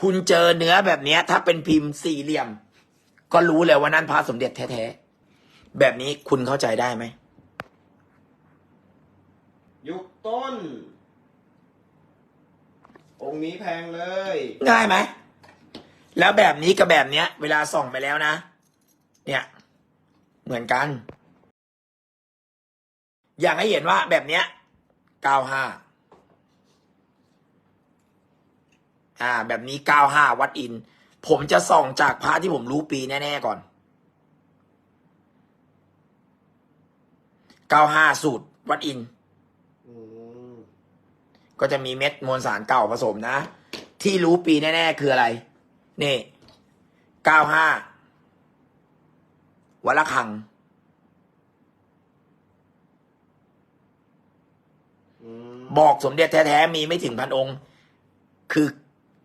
คุณเจอเนื้อแบบเนี้ยถ้าเป็นพิมพ์สี่เหลี่ยม ก็รู้เลยว่านั่นพระสมเด็จแท้ๆแบบนี้คุณเข้าใจได้ไหมยุคต้น องค์นี้แพงเลย ง่ายไหม แล้วแบบนี้กับแบบเนี้ย เวลาส่องไปแล้วนะ เนี่ย เหมือนกัน อยากให้เห็นว่าแบบเนี้ยเก้าห้า อ่า แบบนี้เก้าห้าวัดอิน ผมจะส่องจากพระที่ผมรู้ปีแน่ ๆ ก่อนเก้าห้าสูตร วัดอินอืมก็จะมีเม็ดมวลสารเก่าผสมนะ ที่รู้ปีแน่ ๆ คืออะไร นี่เก้าห้าวัดละคังอืมบอกสมเด็จแท้ ๆ มีไม่ถึงพันองค์ คือ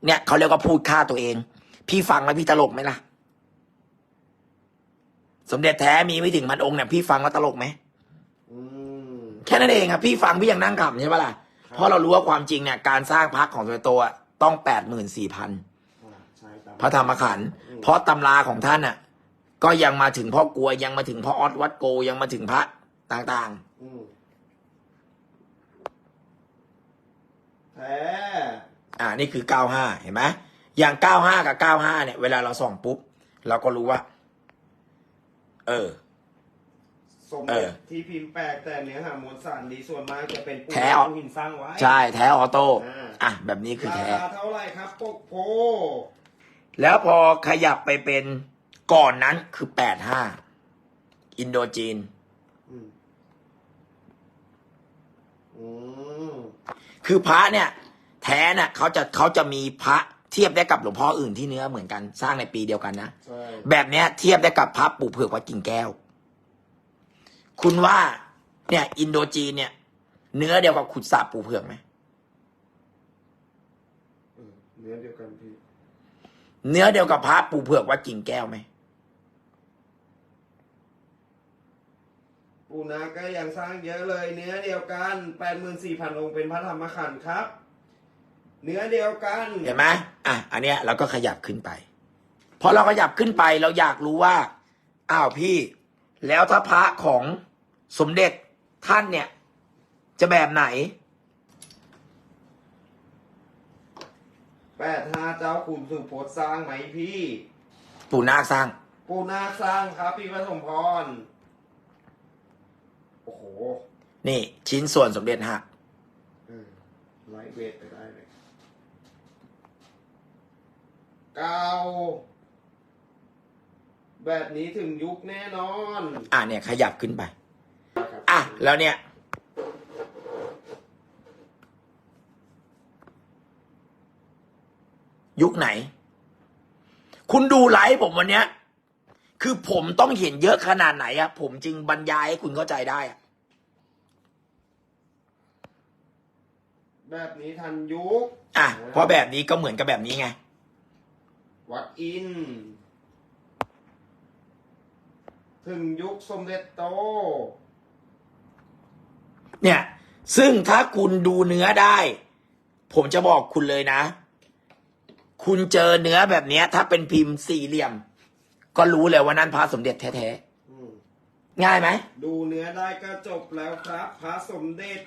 เนี่ยเขาเรียกว่าพูดฆ่าตัวเอง พี่ฟังแล้วพี่ตลกไหมล่ะ สมเด็จแท้มีไม่ถึงพันองค์เนี่ยพี่ฟังแล้วตลกไหมอืมแค่นั้นเองครับพี่ฟังพี่ยังนั่งขำใช่ปะล่ะเพราะเรารู้ว่าความจริงเนี่ยการสร้างพักของตัวโตอะต้องแปดหมื่นสี่พันอ่าใช่ตามพระธรรมขันธ์เพราะตำราของท่านน่ะ ก็ยังมาถึงพ่อกลัวยังมาถึงพ่อออสวัดโกยังมาถึงพระต่างอืมแท้ๆ อ่านี่คือเก้าห้าเห็นไหมอย่างเก้าห้ากับเก้าห้าเนี่ย เวลาเราส่องปุ๊บ เราก็รู้ว่า เออ สมเอเด็อจที่พิมพ์แปลกแต่เนื้อหามวลสารดีส่วนมากจะเป็นปูแท้นออก ปูหินสร้างไว้ ใช่ แท้ออโต้ อ่า อะ แบบนี้คือราแท้ คาเท่าไหร่ครับปกโพ แล้วพอขยับไปเป็นก่อนนั้นคือแปดห้าอินโดจีน อืมอืมคือพระเนี่ย แท้น่ะเขาจะเขาจะมีพระเทียบได้กับหลวงพ่ออื่นที่เนื้อเหมือนกันสร้างในปีเดียวกันนะใช่แบบเนี้ยเทียบได้กับพระปู่เผือกวัดกิ่งแก้ว คุณว่า เนี่ย อินโดจีนเนี่ย เนื้อเดียวกับขุดสาบปู่เผือกไหมเออเนื้อเดียวกันพี่เนื้อเดียวกับพระปู่เผือกวัดกิ่งแก้วไหมปูนาก็ยังสร้างเยอะเลย เนื้อเดียวกันแปดหมื่นสี่พันองค์เป็นพระธรรมขันธ์ครับ เนื้อเดียวกันเห็นไหมอะอันเนี้ยเราก็ขยับขึ้นไปพอเราขยับขึ้นไปเราอยากรู้ว่าอ้าวพี่ แล้วถ้าพระของสมเด็จท่านเนี่ย จะแบบไหน แปดห้าเจ้าคุณสุพจน์สร้างไหมพี่ปู่นาคสร้าง ปูนาสร้างครับพี่ปฐมพรโอ้โหนี่ชิ้นส่วนสมเด็จหัก เออไลท์เวทไปได้ เลยเก้าแบบนี้ถึงยุคแน่นอน อะเนี่ยขยับขึ้นไปครับอะ แล้วเนี่ย ยุคไหน คุณดูไลฟ์ผมวันเนี้ย คือผมต้องเห็นเยอะขนาดไหนอะผมจึงบรรยายให้คุณเข้าใจได้อะแบบนี้ทันยุค อะเพราะแบบนี้ก็เหมือนกับแบบนี้ไง วัดอิน ถึงยุคสมเด็จโต เนี่ย ซึ่งถ้าคุณดูเนื้อได้ ผมจะบอกคุณเลยนะ คุณเจอเนื้อแบบเนี้ยถ้าเป็นพิมพ์สี่เหลี่ยม ก็รู้เลยว่านั่นพระสมเด็จแท้อืมๆง่ายไหม ดูเนื้อได้ก็จบแล้วครับ พระสมเด็จ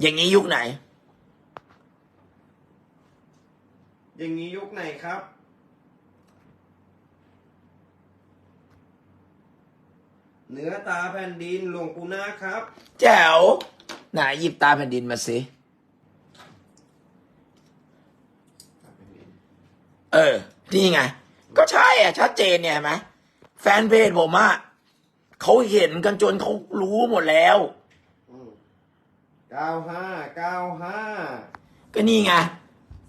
อย่างนี้ยุคไหน อย่างนี้ยุคไหนครับ เนื้อตาแผ่นดินหลวงปู่นาคครับ แจ๋วไหนหยิบตาแผ่นดินมาสิ เออ นี่ไง ก็ใช่อะ ชัดเจนเนี่ยเห็นไหมแฟนเพจผมอะเขาเห็นกันจนเขารู้หมดแล้วเก้าห้าเก้าห้าก็นี่ไง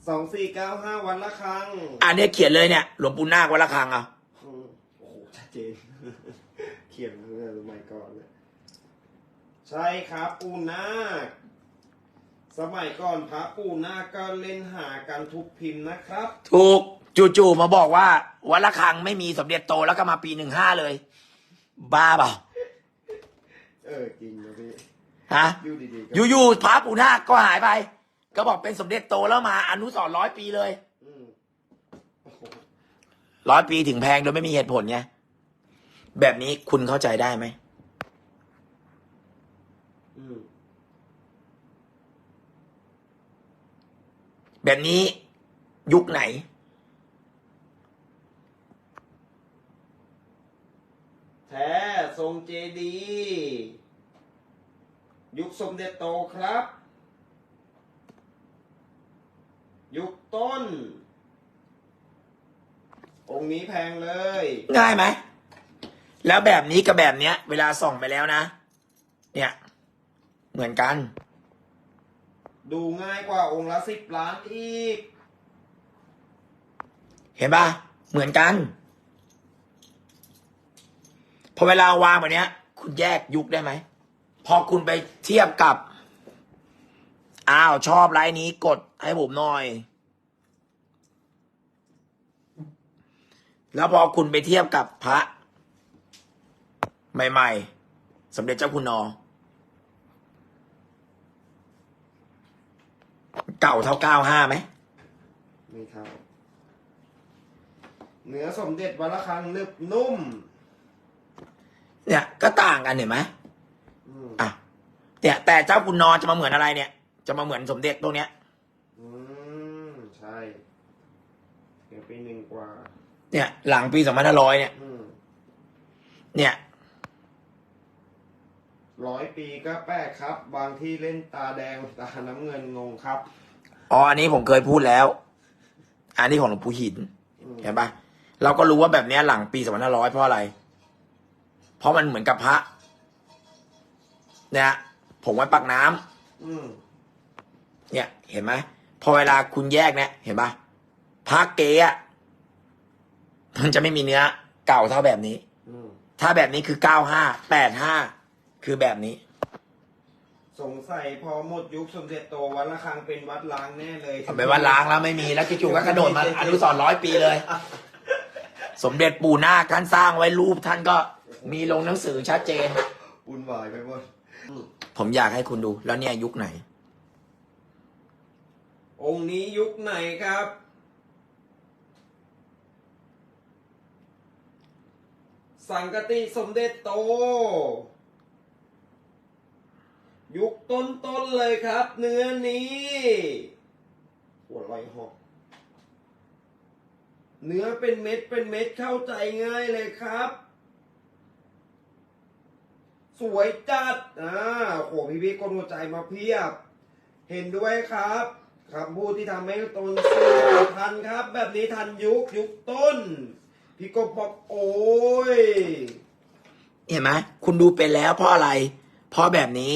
สองสี่เก้าห้าวันละครั้งอ่านเนี่ยเขียนเลยเนี่ยหลวงปู่นาควัดละคังเอาอืมโอ้โหชัดเจน เขียนเมื่อสมัยก่อนเลยใช่ครับปูนาคสมัยก่อนพระปูนาคก็เล่นหากันทุกพิมพ์นะครับ ถูกจู่ๆมาบอกว่าวัดละคังไม่มีสมเด็จโตแล้วก็มาปีหนึ่งห้าเลย บ้าเปล่าเออจริงนะพี่ฮะอยู่ดีๆก็อยู่ๆพระปู่นาคก็หายไป ก็บอกเป็นสมเด็จโตแล้วมาอนุสรณ์ร้อยปีเลยอืมร้อยปีถึงแพงโดยไม่มีเหตุผลไงแบบนี้คุณเข้าใจได้ไหมอืมแบบนี้ยุคไหน แท้ทรงเจดี ยุคสมเด็จโตครับ ยุคต้น องค์นี้แพงเลย ง่ายไหม แล้วแบบนี้กับแบบเนี้ย เวลาส่องไปแล้วนะ เนี่ย เหมือนกัน ดูง่ายกว่าองค์ละสิบล้านอีก เห็นปะเหมือนกัน พอเวลาวางแบบเนี้ย คุณแยกยุคได้ไหม พอคุณไปเทียบกับ อ้าว ชอบไลน์นี้กดให้ผมหน่อย แล้วพอคุณไปเทียบกับพระ ใหม่ ๆสมเด็จเจ้าคุณนอ เก่าเท่าเก้าห้าไหมไม่เท่าเนื้อสมเด็จวัดระฆังนึบนุ่ม เนี่ย ก็ต่างกันเห็นไหมอืม อะเนี่ยแต่เจ้าคุณนอจะมาเหมือนอะไรเนี่ย จะมาเหมือนสมเด็จตรงเนี้ย อืม ใช่เดี๋ยวปีหนึ่งกว่า เนี่ย หลังปีสองพันห้าร้อยเนี่ย อืมเนี่ยร้อยปีก็แปลกครับ บางที่เล่นตาแดงตาน้ำเงินงงครับ อ๋ออันนี้ผมเคยพูดแล้ว อันนี้ของหลวงปู่หินอืม เห็นปะเราก็รู้ว่าแบบเนี้ยหลังปีสองพันห้าร้อยเพราะอะไร เพราะมันเหมือนกับพระเนี่ยผมไว้ปักน้ำอืม เนี่ย เห็นไหมพอเวลาคุณแยกเนี่ยเห็นปะพระเก๊อะมันจะไม่มีเนื้อเก่าเท่าแบบนี้อืมถ้าแบบนี้คือเก้าห้าแปดห้าคือแบบนี้ สงสัยพอหมดยุคสมเด็จโตวัดระฆังเป็นวัดล้างแน่เลยเอาไปว่าล้างแล้วไม่มีแล้วจู่ๆก็กระโดดมาอนุสรณ์ร้อยปีเลย สมเด็จปู่นาคท่านสร้างไว้รูปท่านก็มีลงหนังสือชัดเจนวุ่นวายไปหมดอืมผมอยากให้คุณดูแล้วเนี่ยยุคไหน องค์นี้ยุคไหนครับ สังกติสมเด็จโต ยุคต้นๆเลยครับ เนื้อนี้หัวลอยหอกเนื้อเป็นเม็ดเป็นเม็ดเข้าใจง่ายเลยครับ สวยจัด อ่าโหพี่พี่กดหัวใจมาเพียบ เห็นด้วยครับ คำพูดที่ทำให้ตนสู้ทันครับ แบบนี้ทันยุคยุคต้น พี่กบบอกโอ้ยเห็นไหมคุณดูเป็นแล้วเพราะอะไร เพราะแบบนี้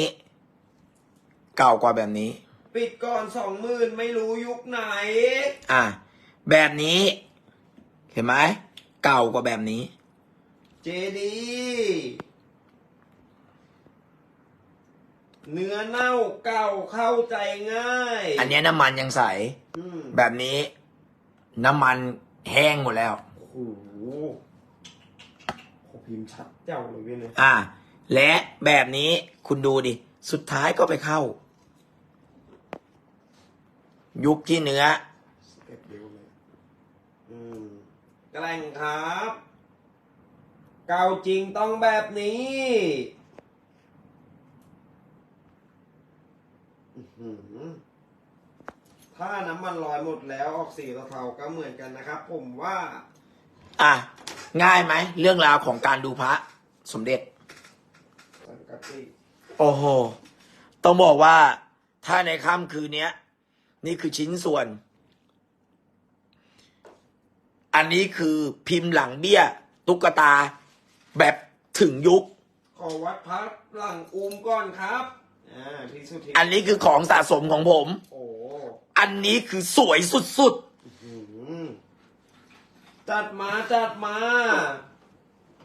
เก่ากว่าแบบนี้ ปิดก่อนสองหมื่นไม่รู้ยุคไหน อะ แบบนี้ เห็นไหมเก่ากว่าแบบนี้ เจดี เนื้อเน่าเก่าเข้าใจง่าย อันเนี้ยน้ำมันยังใส อืมแบบนี้น้ำมันแห้งหมดแล้ว โอ้โหโหพิมพ์ชัดเจ้าเลยเว้ยเนี่ยอ่า และแบบนี้คุณดูดิ สุดท้ายก็ไปเข้า ยุคที่เนื้อ สเต็ปเดียวเลยอืมแกล้งครับ เก่าจริงต้องแบบนี้อื้อหือ ถ้าน้ำมันลอยหมดแล้วออกสีเทาๆก็เหมือนกันนะครับ ผมว่าอะ ง่ายไหม เรื่องราวของการดูพระสมเด็จ สังกติโอ้โห ต้องบอกว่าถ้าในค่ำคืนเนี้ย นี่คือชิ้นส่วน อันนี้คือพิมพ์หลังเบี้ย ตุ๊กตาแบบถึงยุค ขอวัดพักหลังอุ้มก่อนครับ อ่าพี่สุธิอันนี้คือของสะสมของผม โอ้อันนี้คือสวยสุดหือจัดมาจัดมา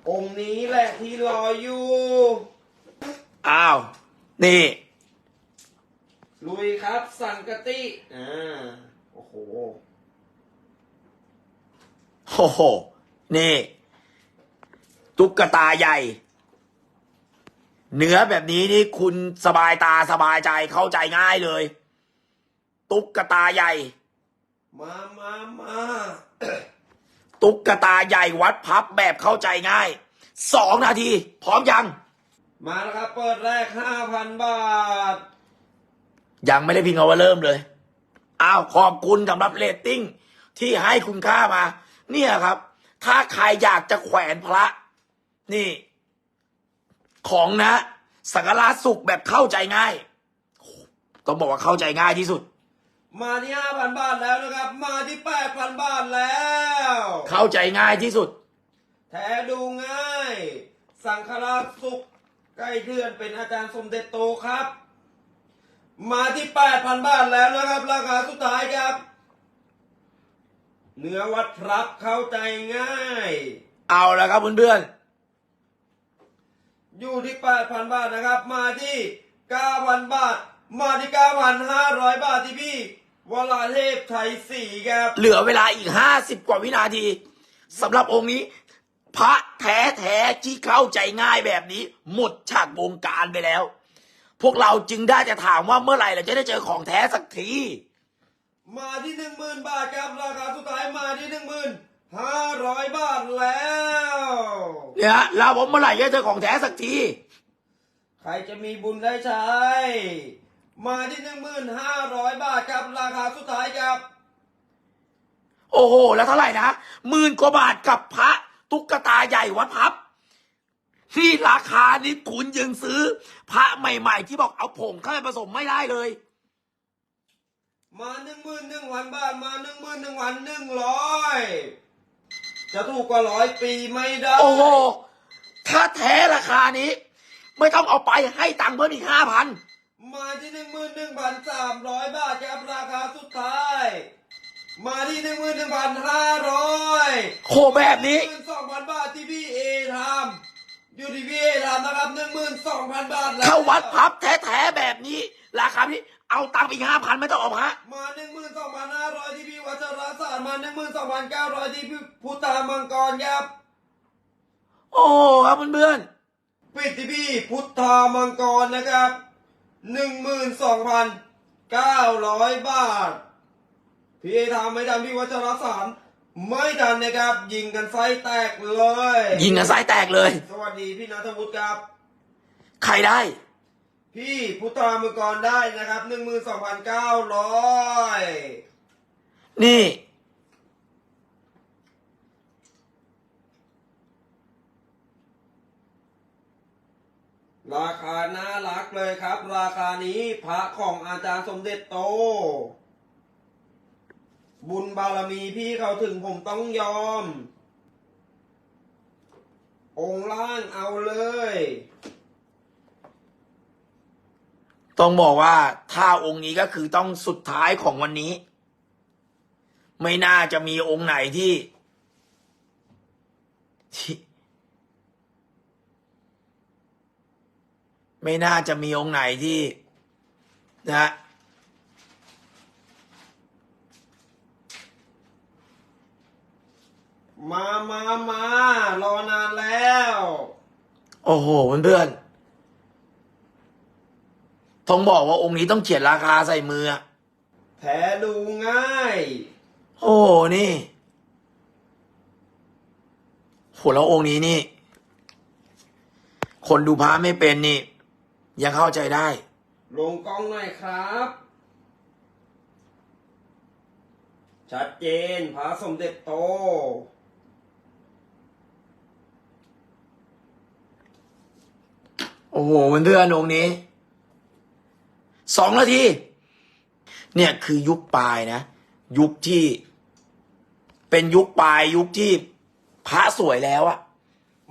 องค์นี้แหละที่รออยู่ๆ อ้าว นี่ ลุยครับสังกติอ่าโอ้โหโอ้โห นี่ ตุ๊กตาใหญ่ เนื้อแบบนี้นี่คุณสบายตาสบายใจเข้าใจง่ายเลย ตุ๊กตาใหญ่ มามามาตุ๊กตาใหญ่วัดพับแบบเข้าใจง่ายสองนาที พร้อมยัง มาแล้วครับ เปิดแรกห้าพันบาท ยังไม่ได้พิงเอาว่าเริ่มเลยอ้าวขอบคุณสำหรับเรตติ้งที่ให้คุณค่ามา เนี่ยครับ ถ้าใครอยากจะแขวนพระ นี่ ของนะสังฆราชสุขแบบเข้าใจง่าย ต้องบอกว่าเข้าใจง่ายที่สุด มาที่ห้าพันบาทแล้วนะครับ มาที่แปดพันบาทแล้ว เข้าใจง่ายที่สุด แท้ดูง่าย สังฆราชสุขใกล้เดือนเป็นอาจารย์สมเด็จโตครับ มาที่แปดพันบาทแล้วนะครับ ราคาสุดท้ายครับ เนื้อวัดพรับเข้าใจง่าย เอาละครับเพื่อน อยู่ที่แปดพันบาทนะครับ มาที่เก้าพันบาท มาที่เก้าพันห้าร้อยบาทที่พี่วราเทพไทยสี่ครับๆเหลือเวลาอีกห้าสิบกว่าวินาทีสำหรับองค์นี้ พระแท้แท้ๆที่เข้าใจง่ายแบบนี้ หมดฉากวงการไปแล้ว พวกเราจึงได้จะถามว่าเมื่อไหร่เราจะได้เจอของแท้สักที มาที่หนึ่งหมื่นบาทครับ ราคาสุดท้ายมาที่หนึ่งหมื่น ห้าร้อยบาทแล้ว เนี่ยเราผมเมื่อไหร่จะเจอของแท้สักที ใครจะมีบุญได้ใช้ มาที่หนึ่งหมื่นห้าร้อยบาทครับราคาสุดท้ายครับ โอ้โห แล้วเท่าไหร่นะหมื่นกว่าบาทกับพระตุ๊กตาใหญ่วัดพับ ที่ราคานี้คุณยังซื้อ พระใหม่ ๆ ที่บอกเอาผงเข้าไปผสมไม่ได้เลยมาหนึ่งหมื่นหนึ่งพันบาทมาหนึ่งหมื่นหนึ่งพันหนึ่งร้อย จะถูกกว่าร้อยปีไม่ได้โอ้โห ถ้าแท้ราคานี้ ไม่ต้องเอาไปให้ตังค์เพิ่มอีกห้าพันมาที่หนึ่งหมื่นหนึ่งพันสามร้อยบาทครับราคาสุดท้าย มาที่หนึ่งหมื่นหนึ่งพันห้าร้อยโคแบบนี้หนึ่งสองพันบาทที่พี่เอทำอยู่ที่พี่เอทำนะครับหนึ่งหมื่นสองพันบาทแล้วถ้าวัดพับแท้ๆแบบนี้ ราคานี้เอาตังค์ไปอีกห้าพันไม่ต้องเอาพระมาหนึ่งหมื่นสองพันห้าร้อยที่พี่วั ชรศาสตร์มาหนึ่งหมื่นสองพันเก้าร้อยที่พี่พุทธามังกรครับโอ้ครับเพื่อนปิดที่พี่พุทธามังกรนะครับหนึ่งหมื่นสองพันเก้าร้อยบาท พี่เอทำไม่ทันพี่วัชรศาสตร์ไม่ทันนะครับ ยิงกันไฟแตกเลยๆยิงกันสายแตกเลย สวัสดีพี่นัทวุฒิครับ ใครได้ พี่พุทธามังกรได้นะครับหนึ่งหมื่นสองพันเก้าร้อย นี่ ราคาน่ารักเลยครับ ราคานี้พระของอาจารย์สมเด็จโต บุญบารมีพี่เขาถึงผมต้องยอม องค์ล่างเอาเลย ต้องบอกว่าถ้าองค์นี้ก็คือต้องสุดท้ายของวันนี้ ไม่น่าจะมีองค์ไหนที่ที่ ไม่น่าจะมีองค์ไหนที่นะฮะมามามารอนานแล้ว โอ้โหเพื่อนๆต้องบอกว่าองค์นี้ต้องเขียนราคาใส่มืออะแท้ดูง่าย โอ้โหนี่โหแล้วองค์นี้นี่ คนดูพระไม่เป็นนี่ ยังเข้าใจได้ ลงกล้องหน่อยครับ ชัดเจนพระสมเด็จโต โอ้โหเพื่อนๆองค์นี้สองนาที เนี่ยคือยุคปลายนะ ยุคที่ เป็นยุคปลายยุคที่พระสวยแล้วอะ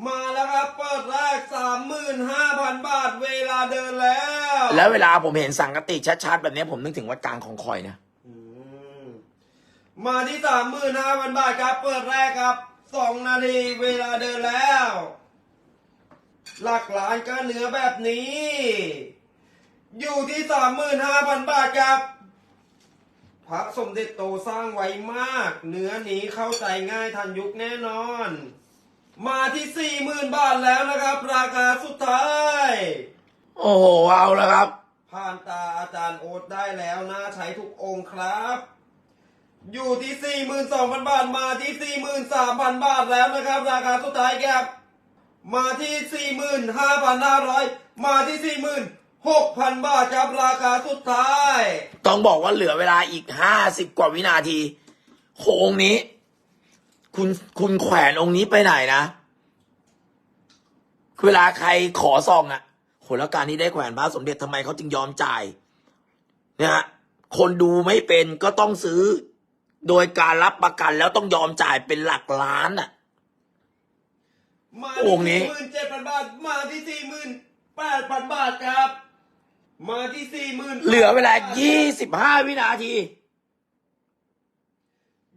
มาแล้วครับเปิดแรกสามหมื่นห้าพันบาทเวลาเดินแล้ว แล้วเวลาผมเห็นสังกติชัดๆแบบนี้ผมนึกถึงวัดกลางของคอยนะอืมมาที่สามหมื่นห้าพันบาทครับ เปิดแรกครับสองนาทีเวลาเดินแล้ว หลักล้านก็เนื้อแบบนี้ อยู่ที่สามหมื่นห้าพันบาทครับ พระสมเด็จโตสร้างไว้มาก เนื้อนี้เข้าใจง่ายทันยุคแน่นอน มาที่สี่หมื่นบาทแล้วนะครับ ราคาสุดท้าย โอ้โหเอาแล้วครับ ผ่านตาอาจารย์โอ๊ตได้แล้วน่าใช้ทุกองค์ครับ อยู่ที่สี่หมื่นสองพันบาทมาที่สี่หมื่นสามพันบาทแล้วนะครับ ราคาสุดท้ายครับ มาที่สี่หมื่นห้าพันห้าร้อยมาที่สี่หมื่น หกพันบาทครับราคาสุดท้าย ต้องบอกว่าเหลือเวลาอีกห้าสิบกว่าวินาทีโหองค์นี้ คุณคุณแขวนองค์นี้ไปไหนนะเวลาใครขอซองอะโหแล้วการที่ได้แขวนพระสมเด็จทำไมเขาจึงยอมจ่ายเนี่ยฮะคนดูไม่เป็นก็ต้องซื้อ โดยการรับประกันแล้วต้องยอมจ่ายเป็นหลักล้านอะมาโอ่ที่งนี้สี่หมื่นเจ็ดพันบาท มาที่สี่หมื่นแปดพันบาทครับ มาที่สี่หมื่นเหลือเวลายี่สิบห้าวินาที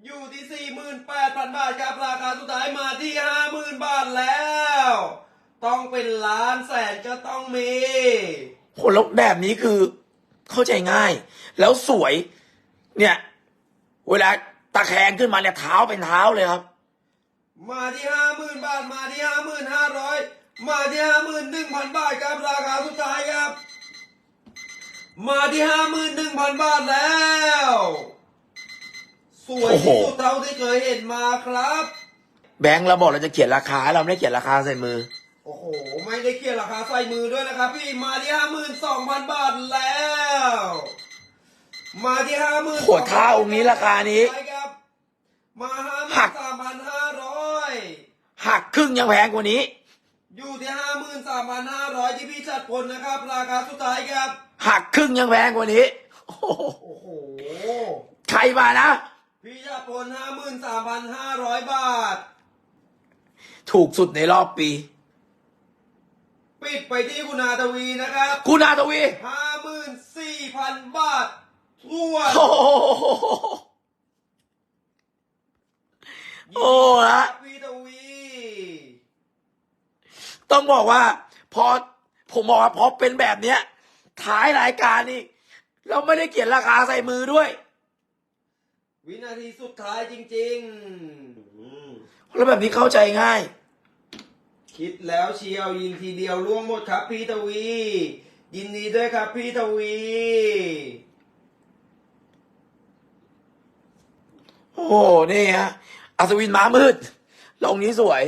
อยู่ที่สี่หมื่นแปดพันบาทครับราคาสุดท้ายมาที่ห้าหมื่นบาทแล้ว ต้องเป็นล้านแสนก็ต้องมีคนแล้วแบบนี้คือเข้าใจง่าย แล้วสวย เนี่ย เวลาตะแคงขึ้นมาเนี่ยเท้าเป็นเท้าเลยครับ มาที่ห้าหมื่นบาทมาที่ห้าหมื่นห้าร้อยมาที่ห้าหมื่นหนึ่งพันบาทครับราคาสุดท้ายครับ มาที่ห้าหมื่นหนึ่งพันบาทแล้ว สวยโอ้โหที่สุดเท่าที่เคยเห็นมาครับ แบงค์เราบอกเราจะเขียนราคา เราไม่ได้เขียนราคาใส่มือ โอ้โห ไม่ได้เขียนราคาใส่มือด้วยนะครับ พี่มาที่ห้าหมื่นสองพันบาทแล้ว มาที่ห้าหมื่นโหท้าองค์นี้ราคานี้ครับมาห้าหหัมื่กนสามพันห้าร้อยหักครึ่งยังแพงกว่านี้ อยู่ที่ห้าหมื่นสามพันห้าร้อยที่พี่ชัดพลนะครับ ราคาสุดท้ายครับ หักครึ่งยังแพงกว่านี้โอ้โหโอ้โห ใครมานะพี่ชัดพลห้าหมื่นสามพันห้าร้อยบาท ถูกสุดในรอบปี ปิดไปที่คุณอาทวีนะครับคุณอาทวีห้าหมื่นสี่พันบาททั่วโอ้โหโอ้ละพี่ทวี ต้องบอกว่า พอผมบอกว่าพอเป็นแบบเนี้ย ท้ายรายการนี่ เราไม่ได้เขียนราคาใส่มือด้วย วินาทีสุดท้ายจริงๆอืมแล้วแบบนี้เข้าใจง่าย คิดแล้วเชียวยิงทีเดียวล่วงหมดครับพี่ทวี ยินดีด้วยครับพี่ทวี โอ้โหนี่ฮะอัศวินม้ามืดลงนี้สวย